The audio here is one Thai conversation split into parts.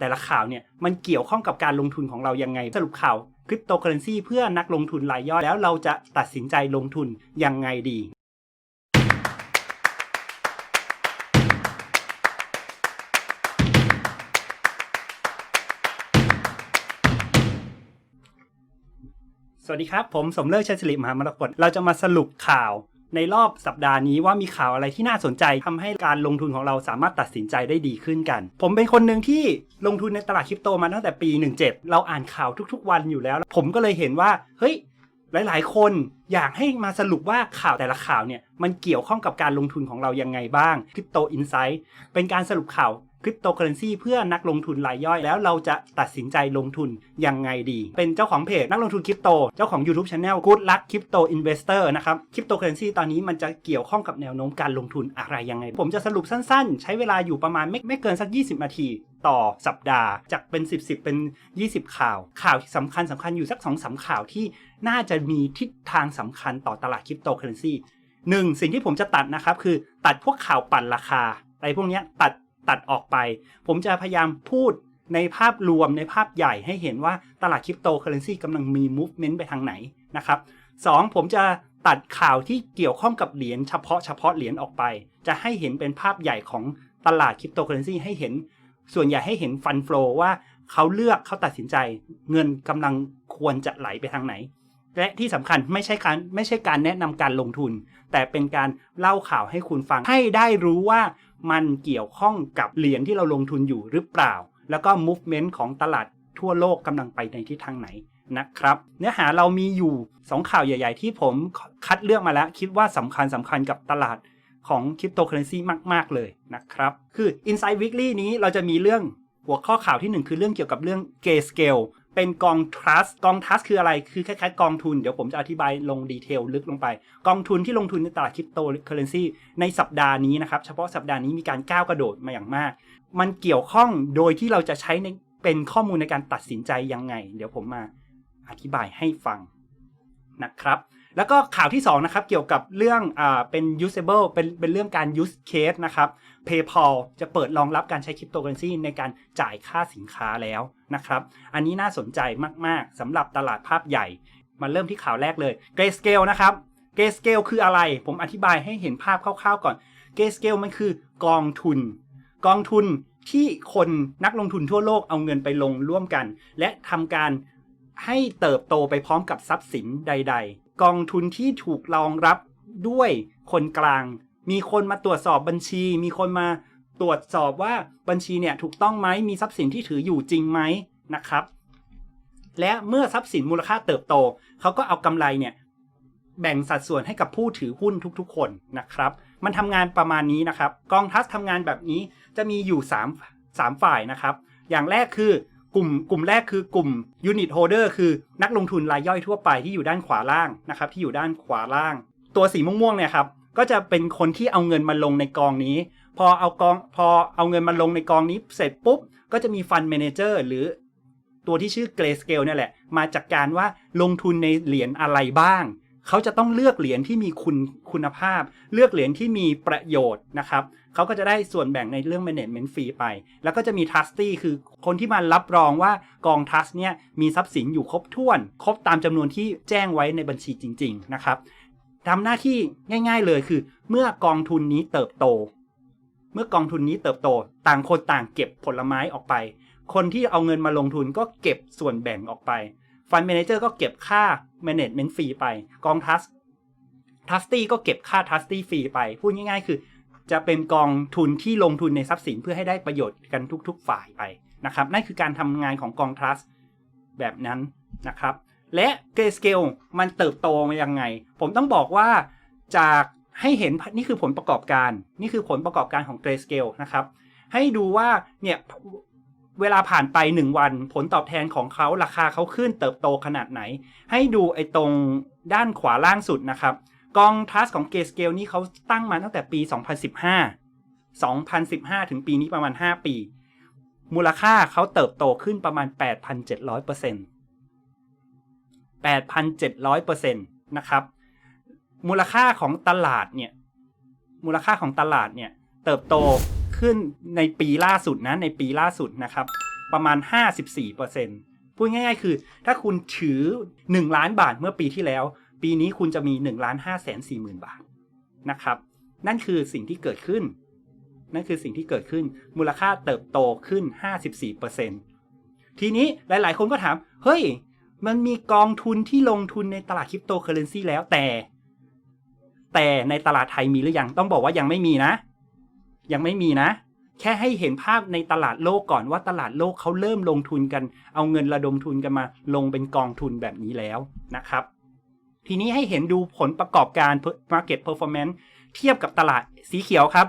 แต่ละข่าวเนี่ยมันเกี่ยวข้องกับการลงทุนของเรายังไง สรุปข่าวคริปโตเคอเรนซีเพื่อนักลงทุนรายย่อยแล้วเราจะตัดสินใจลงทุนยังไงดี สวัสดีครับ ผมสมเลิศชัยศิริมหามรกตเราจะมาสรุปข่าว ในรอบสัปดาห์นี้ว่ามีข่าวอะไรที่น่าสนใจทำให้การลงทุนของเราสามารถตัดสินใจได้ดีขึ้นกัน ผมเป็นคนหนึ่งที่ลงทุนในตลาดคริปโตมาตั้งแต่ปี 17 เราอ่านข่าวทุกๆ วันอยู่แล้ว ผมก็เลยเห็นว่าเฮ้ยหลาย ๆ คนอยากให้มาสรุปว่าข่าวแต่ละข่าวเนี่ยมันเกี่ยวข้องกับการลงทุนของเรายังไงบ้างคริปโตอินไซต์เป็นการสรุปข่าว คริปโตเคอเรนซีเพื่อนักลงทุนรายย่อยแล้วเราจะตัดสินใจลงทุนยังไงดี เป็นเจ้าของเพจนักลงทุนคริปโต เจ้าของ YouTube Channel Good Luck Crypto Investor นะครับคริปโตเคอเรนซีตอนนี้มันจะเกี่ยวข้องกับแนวโน้มการลงทุนอะไรยังไง ผมจะสรุปสั้นๆ ใช้เวลาอยู่ประมาณไม่ไม่เกินสัก 20 นาทีต่อสัปดาห์จากเป็น 10 10เป็น 20 ข่าว ข่าวที่สำคัญสำคัญอยู่สัก2อสาข่าวที่น่าจะมีทิศทางสำคัญต่อตลาดคริปโตเคอเรนซีหนึ่งสิ่งที่ผมจะตัดนะครับคือตัดพวกข่าวปั่นราคาอะไรพวกนี้ตัด ตัดออกไป ผมจะพยายามพูดในภาพรวมในภาพใหญ่ให้เห็นว่าตลาดคริปโตเคอเรนซีกำลังมี movement ไปทางไหนนะครับสองผมจะตัดข่าวที่เกี่ยวข้องกับเหรียญเฉพาะเฉพาะเหรียญออกไป จะให้เห็นเป็นภาพใหญ่ของตลาดคริปโตเคอเรนซีให้เห็น ส่วนใหญ่ให้เห็นฟันฟลอว่าเขาเลือกเขาตัดสินใจ เงินกำลังควรจะไหลไปทางไหน และที่สำคัญไม่ใช่การไม่ใช่การแนะนำการลงทุน แต่เป็นการเล่าข่าวให้คุณฟังให้ได้รู้ว่า มันเกี่ยวข้องกับเหรียญที่เราลงทุนอยู่หรือเปล่า แล้วก็ movement ของตลาดทั่วโลกกำลังไปในทิศทางไหนนะครับ เนื้อหาเรามีอยู่ 2 ข่าวใหญ่ ๆ ที่ผมคัดเลือกมาแล้ว คิดว่าสำคัญสำคัญกับตลาดของคริปโตเคอเรนซีมาก ๆ เลยนะครับ คือ Inside Weekly นี้เราจะมีเรื่องหัวข้อข่าวที่ 1 คือเรื่องเกี่ยวกับเรื่อง Grayscale เป็นกองทรัสต์กองทรัสต์คืออะไรคือคล้ายๆกองทุนเดี๋ยวผมจะอธิบายลงดีเทลลึกลงไป กองทุนที่ลงทุนในตลาดคริปโตเคอเรนซีในสัปดาห์นี้นะครับ เฉพาะสัปดาห์นี้มีการก้าวกระโดดมาอย่างมาก มันเกี่ยวข้องโดยที่เราจะใช้ในเป็นข้อมูลในการตัดสินใจยังไง เดี๋ยวผมมาอธิบายให้ฟังนะครับ แล้วก็ข่าวที่2นะครับเกี่ยวกับเรื่องอ่าเป็น usable เป็นเป็นเรื่องการ use case นะครับ PayPal จะเปิดรองรับการใช้คริปโตเคอเรนซีในการจ่ายค่าสินค้าแล้วนะครับ อันนี้น่าสนใจมาก ๆสำหรับตลาดภาพใหญ่ มาเริ่มที่ข่าวแรกเลย Grayscale นะครับ Grayscale คืออะไร ผมอธิบายให้เห็นภาพคร่าวๆก่อน Grayscale มันคือกองทุน กองทุนที่คนนักลงทุนทั่วโลกเอาเงินไปลงร่วมกัน และทำการ ให้เติบโตไปพร้อมกับทรัพย์สินใด ๆ กองทุนที่ถูกรองรับด้วยคนกลาง มีคนมาตรวจสอบบัญชี มีคนมาตรวจสอบว่าบัญชีเนี่ยถูกต้องไหมมีทรัพย์สินที่ถืออยู่จริงไหมนะครับ และเมื่อทรัพย์สินมูลค่าเติบโตเขาก็เอากำไรเนี่ยแบ่งสัดส่วนให้กับผู้ถือหุ้นทุกๆ คนนะครับ มันทำงานประมาณนี้นะครับ กองทัพทำงานแบบนี้จะมีอยู่3 3ฝ่ายนะครับ อย่างแรกคือ กลุ่มกลุ่มแรกคือกลุ่ม unit holder คือนักลงทุนรายย่อยทั่วไปที่อยู่ด้านขวาล่างนะครับที่อยู่ด้านขวาล่าง ตัวสีม่วงๆเนี่ยครับก็จะเป็นคนที่เอาเงินมาลงในกองนี้ พอเอากองพอเอาเงินมาลงในกองนี้เสร็จปุ๊บ ก็จะมีฟันเมนเจอร์หรือตัวที่ชื่อ Grayscale เนี่ยแหละ มาจากการว่าลงทุนในเหรียญอะไรบ้าง เขาจะต้องเลือกเหรียญที่มีคุณคุณภาพ เลือกเหรียญที่มีประโยชน์นะครับ เขาก็จะได้ส่วนแบ่งในเรื่อง management fee ไป แล้วก็จะมี trustee คือคนที่มารับรองว่ากอง trust เนี่ยมีทรัพย์สินอยู่ครบถ้วน ครบตามจำนวนที่แจ้งไว้ในบัญชีจริง ๆ นะครับทำหน้าที่ง่าย ๆเลยคือ เมื่อกองทุนนี้เติบโต เมื่อกองทุนนี้เติบโต ต่างคนต่างเก็บผลไม้ออกไป คนที่เอาเงินมาลงทุนก็เก็บส่วนแบ่งออกไปฟันเมนเจอร์ก็เก็บค่า management fee ไป กองทัสทัสตี้ก็เก็บค่าทัสตี้ฟรีไป พูดง่ายๆ คือ จะเป็นกองทุนที่ลงทุนในทรัพย์สินเพื่อให้ได้ประโยชน์กันทุก ๆ ฝ่ายไปนะครับนั่นคือการทำงานของกองทรัสแบบนั้นนะครับและเกรสเกลมันเติบโตมายังไง ผมต้องบอกว่าจากให้เห็นนี่คือผลประกอบการ นี่คือผลประกอบการของเกรสเกลนะครับให้ดูว่าเนี่ยเวลาผ่านไป 1 วัน ผลตอบแทนของเขาราคาเขาขึ้นเติบโตขนาดไหน ให้ดูไอ้ตรงด้านขวาล่างสุดนะครับ กองทัสของเกสเกลนี่เขาตั้งมาตั้งแต่ปี 2015 2015 ถึงปีนี้ประมาณ 5 ปี มูลค่าเขาเติบโตขึ้นประมาณ 8,700เปอร์เซ็นต์8,700เปอร์เซ็นต์นะครับ มูลค่าของตลาดเนี่ย มูลค่าของตลาดเนี่ย เติบโตขึ้นในปีล่าสุดนะ ในปีล่าสุดนะครับ ประมาณ 54%พูดง่ายๆ คือ ถ้าคุณถือ 1 ล้านบาทเมื่อปีที่แล้ว ปีนี้คุณจะมี1ล้าน5แสน4หมื่นบาทนะครับ นั่นคือสิ่งที่เกิดขึ้น นั่นคือสิ่งที่เกิดขึ้น มูลค่าเติบโตขึ้น 54%ทีนี้หลาย ๆ คนก็ถาม เฮ้ย มันมีกองทุนที่ลงทุนในตลาดคริปโตเคอเรนซีแล้วแต่ แต่ในตลาดไทยมีหรือยัง ต้องบอกว่ายังไม่มีนะ ยังไม่มีนะแค่ให้เห็นภาพในตลาดโลกก่อนว่าตลาดโลกเขาเริ่มลงทุนกัน เอาเงินระดมทุนกันมาลงเป็นกองทุนแบบนี้แล้วนะครับ ทีนี้ให้เห็นดูผลประกอบการ Market Performance เทียบกับตลาดสีเขียวครับ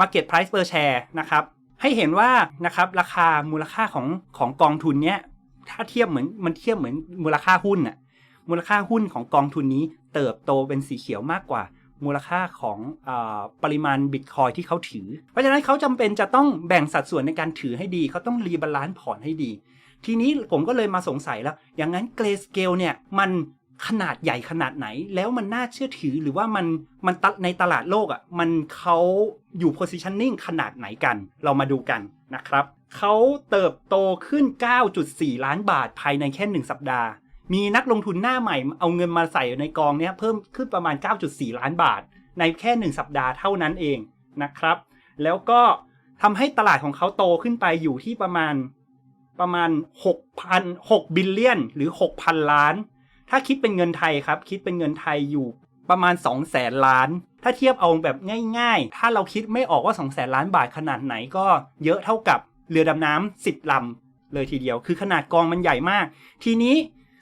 Market Price per share นะครับ ให้เห็นว่านะครับราคามูลค่าของของกองทุนเนี้ยถ้าเทียบเหมือนมันเทียบเหมือนมูลค่าหุ้นน่ะมูลค่าหุ้นของกองทุนนี้เติบโตเป็นสีเขียวมากกว่า มูลค่าของอปริมาณบิตคอยที่เขาถือ เพราะฉะนั้นเขาจำเป็นจะต้องแบ่งสัดส่วนในการถือให้ดี เขาต้องรีบาลานซ์พอร์ตให้ดี ทีนี้ผมก็เลยมาสงสัยแล้ว อย่างนั้นเกรสเกลเนี่ยมัน ขนาดใหญ่ขนาดไหน แล้วมันน่าเชื่อถือหรือว่ามันมันตในตลาดโลกอะ่ะมันเขาอยู่ positioning ขนาดไหนกัน เรามาดูกันนะครับเขาเติบโตขึ้น 9.4 ล้านบาทภายในแค่ 1 สัปดาห์ มีนักลงทุนหน้าใหม่เอาเงินมาใส่ในกองเนี้ยเพิ่มขึ้นประมาณ 9.4 ล้านบาท ในแค่ 1 สัปดาห์เท่านั้นเองนะครับ แล้วก็ทำให้ตลาดของเขาโตขึ้นไปอยู่ที่ประมาณประมาณ 6,000 6บิลเลียนหรือ 6,000 ล้าน ถ้าคิดเป็นเงินไทยครับ คิดเป็นเงินไทยอยู่ประมาณ2แสนล้าน ถ้าเทียบเอาแบบง่าย ๆ ถ้าเราคิดไม่ออกว่า2แสนล้านบาทขนาดไหนก็เยอะเท่ากับเรือดำน้ำ10ลำเลยทีเดียว คือขนาดกองมันใหญ่มาก ทีนี้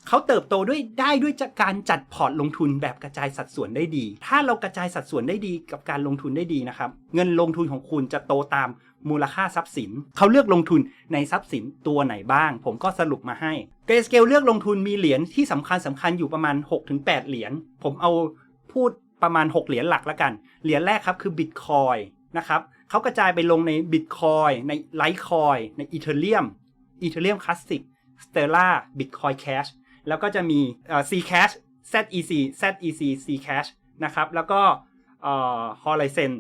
เขาเติบโตด้วยได้ด้วยจากการจัดพอร์ตลงทุนแบบกระจายสัดส่วนได้ดี ถ้าเรากระจายสัดส่วนได้ดีกับการลงทุนได้ดีนะครับ เงินลงทุนของคุณจะโตตาม มูลค่าทรัพย์สิน เขาเลือกลงทุนในทรัพย์สินตัวไหนบ้าง ผมก็สรุปมาให้เกรสเกลเลือกลงทุนมีเหรียญที่สำคัญสำคัญอยู่ประมาณ 6-8 เหรียญผมเอาพูดประมาณ 6 เหรียญหลักแล้วกัน เหรียญแรกครับคือบิตคอยนะครับเขากระจายไปลงในบิตคอยในไลท์คอยในอีเทเรียมอีเทเรียมคลาสสิกสเตลล่าบิตคอยแคชแล้วก็จะมี C Cash ZEC ZEC C Cash นะครับแล้วก็เอ่อ Horizon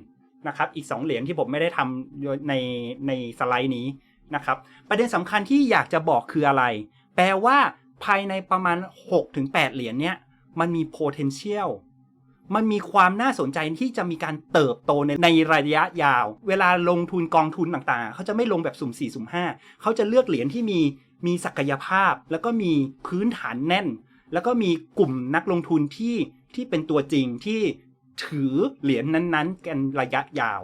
นะครับ อีก 2 เหรียญที่ผมไม่ได้ทำในในสไลด์นี้นะครับ ประเด็นสำคัญที่อยากจะบอกคืออะไร แปลว่าภายในประมาณ 6-8 เหรียญเนี้ยมันมี potential มันมีความน่าสนใจที่จะมีการเติบโตในในระยะยาว เวลาลงทุนกองทุนต่างๆ เขาจะไม่ลงแบบสุ่ม4สุ่ม5เขาจะเลือกเหรียญที่มีมีศักยภาพ แล้วก็มีพื้นฐานแน่น แล้วก็มีกลุ่มนักลงทุนที่ที่เป็นตัวจริงที่ ถือเหรียญนั้นๆ กันระยะยาว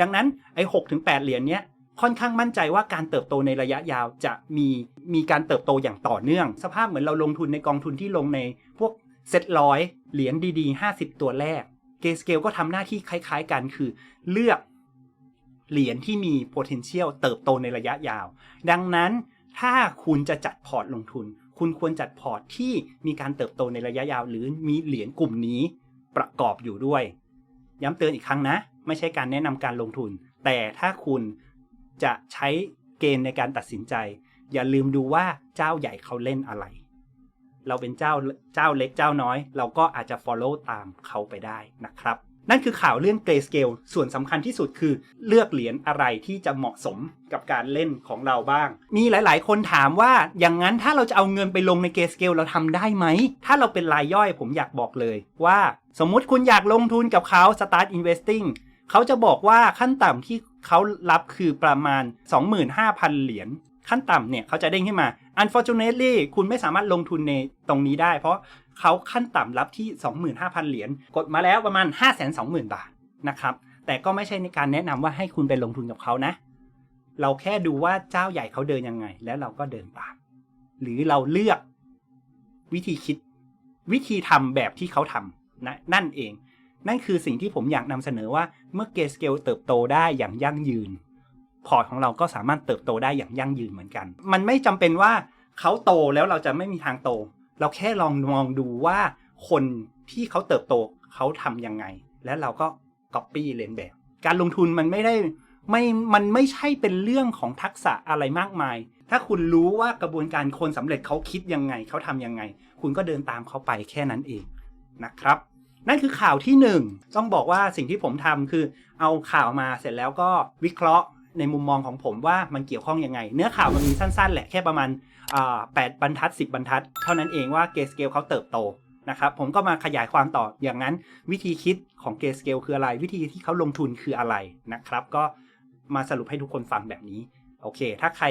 ดังนั้นไอ้หกถึงแปดเหรียญเนี้ยค่อนข้างมั่นใจว่าการเติบโตในระยะยาวจะมีมีการเติบโตอย่างต่อเนื่อง สภาพเหมือนเราลงทุนในกองทุนที่ลงในพวกเซ็ตร้อยเหรียญดีๆ 50 ตัวแรกเกสเกลก็ทำหน้าที่คล้ายๆกันคือ เลือกเหรียญที่มี potential เติบโตในระยะยาว ดังนั้นถ้าคุณจะจัดพอร์ตลงทุน คุณควรจัดพอร์ตที่มีการเติบโตในระยะยาว หรือมีเหรียญกลุ่มนี้ ประกอบอยู่ด้วย ย้ำเตือนอีกครั้งนะ ไม่ใช่การแนะนำการลงทุน แต่ถ้าคุณจะใช้เกณฑ์ในการตัดสินใจ อย่าลืมดูว่าเจ้าใหญ่เขาเล่นอะไร เราเป็นเจ้าเจ้าเล็กเจ้าน้อย เราก็อาจจะ follow ตามเขาไปได้นะครับ นั่นคือข่าวเรื่องเกรสเกลส่วนสำคัญที่สุดคือเลือกเหรียญอะไรที่จะเหมาะสมกับการเล่นของเราบ้าง มีหลาย ๆ คนถามว่าอย่างนั้นถ้าเราจะเอาเงินไปลงในเกรสเกลเราทำได้ไหม ถ้าเราเป็นรายย่อยผมอยากบอกเลยว่าสมมุติคุณอยากลงทุนกับเขา start investing เขาจะบอกว่าขั้นต่ำที่เขารับคือประมาณ 25,000 เหรียญขั้นต่ำเนี่ยเขาจะเด้งขึ้นมา unfortunately คุณไม่สามารถลงทุนในตรงนี้ได้ เพราะ เขาขั้นต่ำรับที่ 25,000 เหรียญกดมาแล้วประมาณ 520,000 บาทนะครับแต่ก็ไม่ใช่ในการแนะนำว่าให้คุณไปลงทุนกับเขานะ เราแค่ดูว่าเจ้าใหญ่เขาเดินยังไง แล้วเราก็เดินตามหรือเราเลือกวิธีคิดวิธีทำแบบที่เขาทำนะนั่นเอง นั่นคือสิ่งที่ผมอยากนำเสนอว่าเมื่อเกสเกลเติบโตได้อย่างยั่งยืน พอร์ตของเราก็สามารถเติบโตได้อย่างยั่งยืนเหมือนกัน มันไม่จำเป็นว่าเขาโตแล้วเราจะไม่มีทางโต เราแค่ลองมองดูว่าคนที่เขาเติบโตเขาทำยังไง แล้วเราก็ก๊อปปี้เลียนแบบ การลงทุนมันไม่ได้ไม่มันไม่ใช่เป็นเรื่องของทักษะอะไรมากมาย ถ้าคุณรู้ว่ากระบวนการคนสำเร็จเขาคิดยังไง เขาทำยังไง คุณก็เดินตามเขาไปแค่นั้นเองนะครับ นั่นคือข่าวที่หนึ่งต้องบอกว่าสิ่งที่ผมทำคือ เอาข่าวมาเสร็จแล้วก็วิเคราะห์ ในมุมมองของผมว่ามันเกี่ยวข้องยังไง เนื้อข่าวมันมีสั้นๆ แหละแค่ประมาณแปดบรรทัด 10 บรรทัด เท่านั้นเองว่าเกสเกลเขาเติบโตนะครับผมก็มาขยายความต่ออย่างนั้น วิธีคิดของเกสเกลคืออะไร วิธีที่เขาลงทุนคืออะไรนะครับ ก็มาสรุปให้ทุกคนฟังแบบนี้ โอเค ถ้าใคร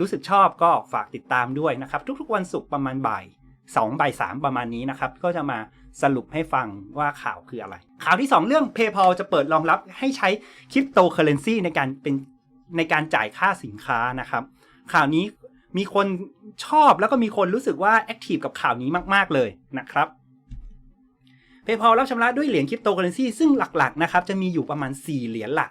รู้สึกชอบก็ฝากติดตามด้วยนะครับ ทุกๆวันศุกร์ประมาณบ่าย2บ่าย3ประมาณนี้นะครับ ก็จะมาสรุปให้ฟังว่าข่าวคืออะไร ข่าวที่ 2 เรื่อง PayPal จะเปิดรองรับให้ใช้คริปโตเคอเรนซีในการเป็น ในการจ่ายค่าสินค้านะครับ ข่าวนี้มีคนชอบแล้วก็มีคนรู้สึกว่าแอคทีฟกับข่าวนี้มาก ๆ เลยนะครับ PayPal รับชำระด้วยเหรียญคริปโตเคอเรนซีซึ่งหลัก ๆ นะครับ จะมีอยู่ประมาณ 4 เหรียญหลัก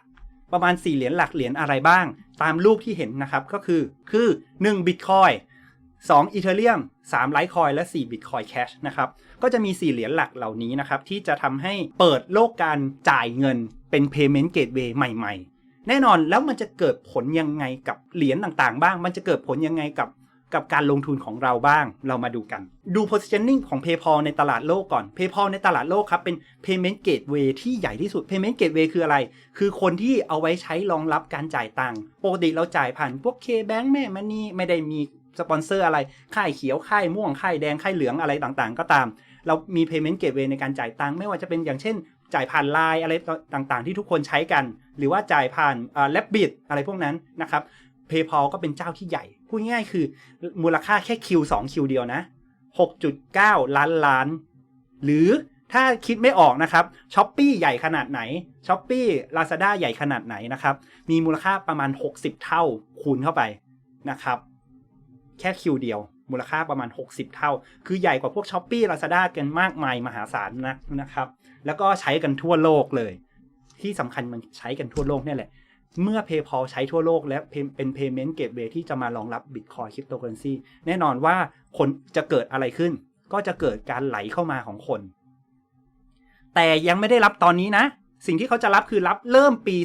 ประมาณ 4 เหรียญหลักเหรียญอะไรบ้าง ตามรูปที่เห็นนะครับ ก็คือคือ 1 Bitcoin 2 Ethereum 3 Litecoin และ 4 Bitcoin Cash นะครับ ก็จะมี 4 เหรียญหลักเหล่านี้นะครับ ที่จะทำให้เปิดโลกการจ่ายเงินเป็น Payment Gateway ใหม่ ๆ แน่นอนแล้วมันจะเกิดผลยังไงกับเหรียญต่างๆ บ้าง มันจะเกิดผลยังไงกับกับการลงทุนของเราบ้าง เรามาดูกัน ดู positioning ของ PayPal ในตลาดโลกก่อน PayPal ในตลาดโลกครับ เป็น payment gateway ที่ใหญ่ที่สุด payment gateway คืออะไร คือคนที่เอาไว้ใช้รองรับการจ่ายตังค์ปกติเราจ่ายผ่านพวก K-Bank แม่มันนี่ไม่ได้มีสปอนเซอร์อะไร ค่ายเขียว ค่ายม่วง ค่ายแดง ค่ายเหลืองอะไรต่างๆ ก็ตาม เรามี payment gateway ในการจ่ายตังค์ ไม่ว่าจะเป็นอย่างเช่น จ่ายผ่านไลน์อะไรต่างๆ ที่ทุกคนใช้กัน หรือว่าจ่ายผ่านอ่า Rabbit อะไรพวกนั้นนะครับ PayPal ก็เป็นเจ้าที่ใหญ่ พูดง่ายๆคือมูลค่าแค่ Q2 คิวเดียวนะ 6.9 ล้านล้าน หรือถ้าคิดไม่ออกนะครับ s h อ p e e ใหญ่ขนาดไหน s h อ p e e Lazada ใหญ่ขนาดไหนนะครับ มีมูลค่าประมาณ 60 เท่าคูณเข้าไปนะครับ แค่คิวเดียว มูลค่าประมาณ 60 เท่า คือใหญ่กว่าพวก s h อ p e e Lazada กันมากมายมหาศาลนะนะครับ แล้วก็ใช้กันทั่วโลกเลย ที่สำคัญมันใช้กันทั่วโลกเนี่ยแหละ เมื่อ PayPal ใช้ทั่วโลกและเป็น Payment Gateway ที่จะมารองรับ Bitcoin Cryptocurrency แน่นอนว่าคนจะเกิดอะไรขึ้น ก็จะเกิดการไหลเข้ามาของคน แต่ยังไม่ได้รับตอนนี้นะ สิ่งที่เขาจะรับคือรับเริ่มปี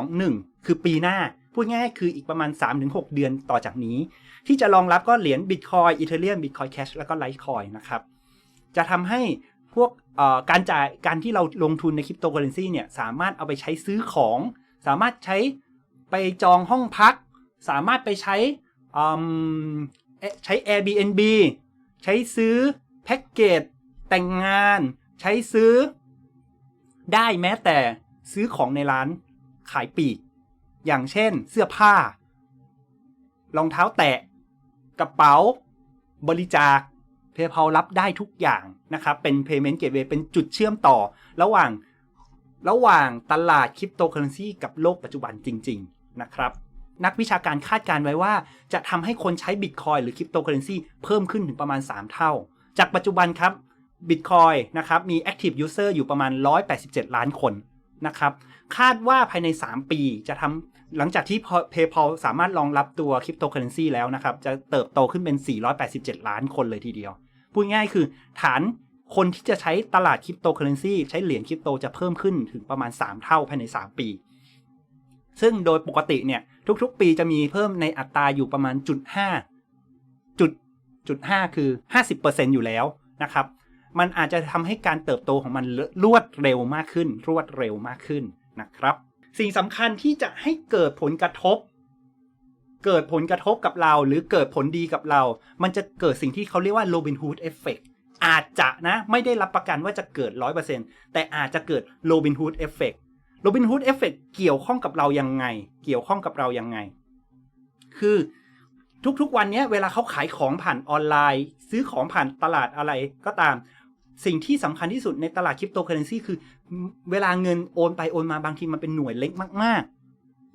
2021 คือปีหน้าพูดง่ายๆคืออีกประมาณ 3-6 เดือนต่อจากนี้ ที่จะรองรับก็เหรียญ Bitcoin Ethereum Bitcoin Cash แล้วก็ Litecoin นะครับ จะทำให้พวก การจ่ายการที่เราลงทุนในคริปโตเคอเรนซีเนี่ยสามารถเอาไปใช้ซื้อของ สามารถใช้ไปจองห้องพัก สามารถไปใช้ใช้ Airbnb ใช้ซื้อแพ็กเกจแต่งงาน ใช้ซื้อ ได้แม้แต่ซื้อของในร้านขายปีก อย่างเช่นเสื้อผ้า รองเท้าแตะ กระเป๋า บริจาค PayPal รับได้ทุกอย่างนะครับ เป็น Payment Gateway เป็นจุดเชื่อมต่อ ระหว่างระหว่างตลาดคริปโตเคอเรนซีกับโลกปัจจุบันจริง ๆ นะครับ นักวิชาการคาดการไว้ว่าจะทำให้คนใช้บิตคอยหรือคริปโตเคอเรนซีเพิ่มขึ้นถึงประมาณ 3 เท่า จากปัจจุบันครับบิตคอยนะครับ มี Active User อยู่ประมาณ 187 ล้านคนนะครับ คาดว่าภายใน 3 ปีจะทำหลังจากที่ PayPal สามารถรองรับตัวคริปโตเคอเรนซีแล้วนะครับ จะเติบโตขึ้นเป็น 487 ล้านคนเลยทีเดียว พูดง่ายคือฐานคนที่จะใช้ตลาดคริปโตเคอเรนซีใช้เหรียญคริปโตจะเพิ่มขึ้นถึงประมาณ 3 เท่าภายใน 3 ปี ซึ่งโดยปกติเนี่ยทุกๆ ปีจะมีเพิ่มในอัตราอยู่ประมาณจุดห้าจุดจุดห้าคือ 50%อยู่แล้วนะครับ มันอาจจะทำให้การเติบโตของมันรวดเร็วมากขึ้น รวดเร็วมากขึ้นนะครับ สิ่งสำคัญที่จะให้เกิดผลกระทบ เกิดผลกระทบกับเรา หรือเกิดผลดีกับเรา มันจะเกิดสิ่งที่เขาเรียกว่า Robin Hood Effect อาจจะนะ ไม่ได้รับประกันว่าจะเกิด 100%แต่อาจจะเกิด Robin Hood Effect Robin Hood Effect เกี่ยวข้องกับเรายังไง เกี่ยวข้องกับเรายังไง คือทุกๆวันนี้เวลาเขาขายของผ่านออนไลน์ ซื้อของผ่านตลาดอะไรก็ตาม สิ่งที่สำคัญที่สุดในตลาดคริปโตเคอเรนซีคือ เวลาเงินโอนไปโอนมาบางทีมันเป็นหน่วยเล็กมากๆ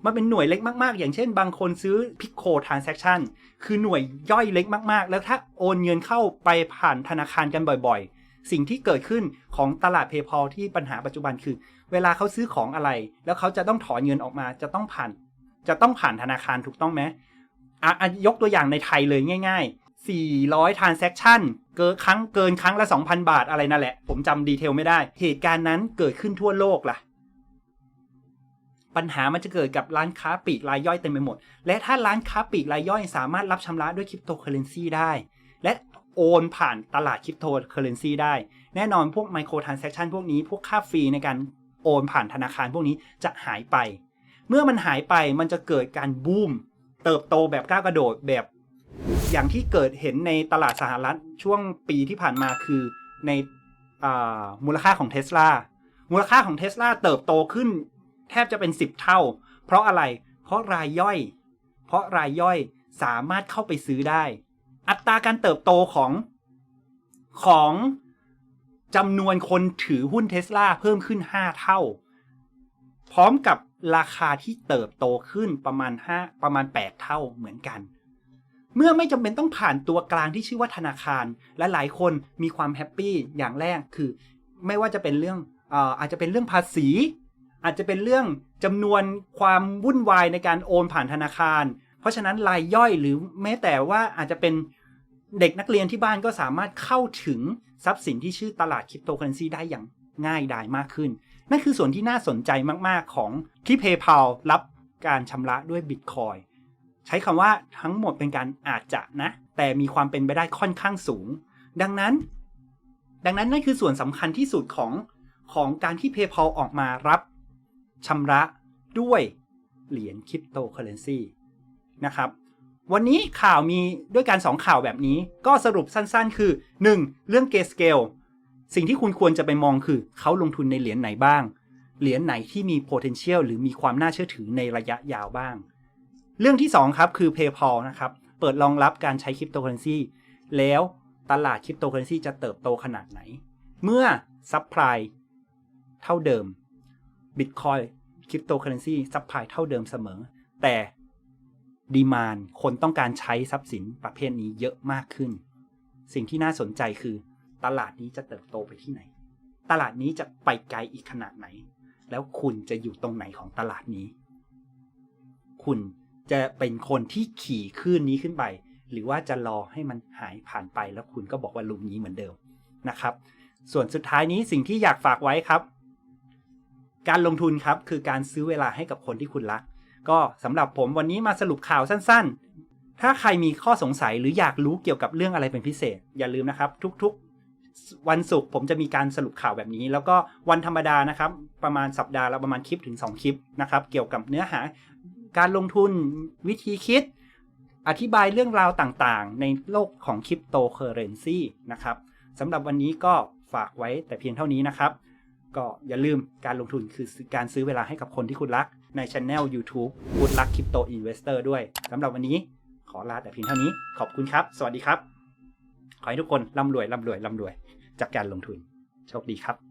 มันเป็นหน่วยเล็กมากๆ อย่างเช่น บางคนซื้อ Pico Transaction คือหน่วยย่อยเล็กมากๆ แล้วถ้าโอนเงินเข้าไปผ่านธนาคารกันบ่อยๆ สิ่งที่เกิดขึ้นของตลาด PayPal ที่ปัญหาปัจจุบันคือ เวลาเขาซื้อของอะไร แล้วเขาจะต้องถอนเงินออกมา จะต้องผ่าน จะต้องผ่านธนาคารถูกต้องไหมอะยกตัวอย่างในไทยเลยง่าย ๆ400 transaction เกินครั้งเกินครั้งละ 2,000 บาทอะไรนั่นแหละ ผมจำดีเทลไม่ได้ เหตุการณ์นั้นเกิดขึ้นทั่วโลกล่ะ ปัญหามันจะเกิดกับร้านค้าปลีกรายย่อยเต็มไปหมด และถ้าร้านค้าปลีกรายย่อย สามารถรับชำระด้วยคริปโตเคอเรนซีได้ และโอนผ่านตลาดคริปโตเคอเรนซีได้ แน่นอนพวกไมโครทราน s ซ c t ชันพวกนี้พวกค่าฟรีในการโอนผ่านธนาคารพวกนี้จะหายไป เมื่อมันหายไปมันจะเกิดการบูมเติบโตแบบก้าวกระโดดแบบ อย่างที่เกิดเห็นในตลาดสหรัฐช่วงปีที่ผ่านมาคือในอมูลค่าของเทสลามูลค่าของเทสลาเติบโตขึ้น แทบจะเป็น 10 เท่า เพราะอะไร เพราะรายย่อย เพราะรายย่อยสามารถเข้าไปซื้อได้ อัตราการเติบโตของของจำนวนคนถือหุ้นเทสลาเพิ่มขึ้น 5 เท่า พร้อมกับราคาที่เติบโตขึ้นประมาณ5ประมาณ 8 เท่าเหมือนกัน เมื่อไม่จำเป็นต้องผ่านตัวกลางที่ชื่อว่าธนาคาร และหลายคนมีความแฮปปี้อย่างแรกคือ ไม่ว่าจะเป็นเรื่องอออาจจะเป็นเรื่องภาษี อาจจะเป็นเรื่องจำนวนความวุ่นวายในการโอนผ่านธนาคาร เพราะฉะนั้นรายย่อยหรือแม้แต่ว่าอาจจะเป็นเด็กนักเรียนที่บ้านก็สามารถเข้าถึงทรัพย์สินที่ชื่อตลาดคริปโตเคอเรนซีได้อย่างง่ายดายมากขึ้น นั่นคือส่วนที่น่าสนใจมากๆของที่ PayPal รับการชำระด้วย Bitcoin ใช้คำว่าทั้งหมดเป็นการอาจจะนะ แต่มีความเป็นไปได้ค่อนข้างสูง ดังนั้น ดังนั้นนั่นคือส่วนสำคัญที่สุดของของการที่ PayPal ออกมารับ ชำระด้วยเหรียญคริปโตเคอเรนซีนะครับวันนี้ข่าวมีด้วยการ 2 ข่าวแบบนี้ก็สรุปสั้นๆ คือ 1. เรื่องเกสเกลสิ่งที่คุณควรจะไปมองคือเขาลงทุนในเหรียญไหนบ้าง เหรียญไหนที่มี potential หรือมีความน่าเชื่อถือในระยะยาวบ้าง เรื่องที่ 2 ครับคือ PayPal นะครับเปิดรองรับการใช้คริปโตเคอเรนซีแล้วตลาดคริปโตเคอเรนซีจะเติบโตขนาดไหน เมื่อซัพพลายเท่าเดิม Bitcoin คริปโตเคอเรนซีซัพพลายเท่าเดิมเสมอ แต่ดีมานคนต้องการใช้ทรัพย์สินประเภทนี้เยอะมากขึ้น สิ่งที่น่าสนใจคือ ตลาดนี้จะเติบโตไปที่ไหน ตลาดนี้จะไปไกลอีกขนาดไหน แล้วคุณจะอยู่ตรงไหนของตลาดนี้ คุณจะเป็นคนที่ขี่คลื่นนี้ขึ้นไป หรือว่าจะรอให้มันหายผ่านไปแล้วคุณก็บอกว่าลุมนี้เหมือนเดิมนะครับ ส่วนสุดท้ายนี้สิ่งที่อยากฝากไว้ครับ การลงทุนครับคือการซื้อเวลาให้กับคนที่คุณรัก ก็สำหรับผมวันนี้มาสรุปข่าวสั้นๆ ถ้าใครมีข้อสงสัยหรืออยากรู้เกี่ยวกับเรื่องอะไรเป็นพิเศษ อย่าลืมนะครับ ทุกๆ วันศุกร์ผมจะมีการสรุปข่าวแบบนี้ แล้วก็วันธรรมดานะครับ ประมาณสัปดาห์ละประมาณคลิปถึง 2 คลิปนะครับ เกี่ยวกับเนื้อหา การลงทุนวิธีคิด อธิบายเรื่องราวต่างๆ ในโลกของคริปโตเคอเรนซีนะครับสำหรับวันนี้ก็ฝากไว้แต่เพียงเท่านี้นะครับ ก็อย่าลืมการลงทุนคือการซื้อเวลาให้กับคนที่คุณรัก ในช anel YouTube คุณรักคริปโตอินเวสเตอร์ด้วยสำหรับวันนี้ขอลาแต่เพียงเท่านี้ ขอบคุณครับ สวัสดีครับ ขอให้ทุกคนร่ำรวยร่ำรวยร่ำรวยจากการลงทุน โชคดีครับ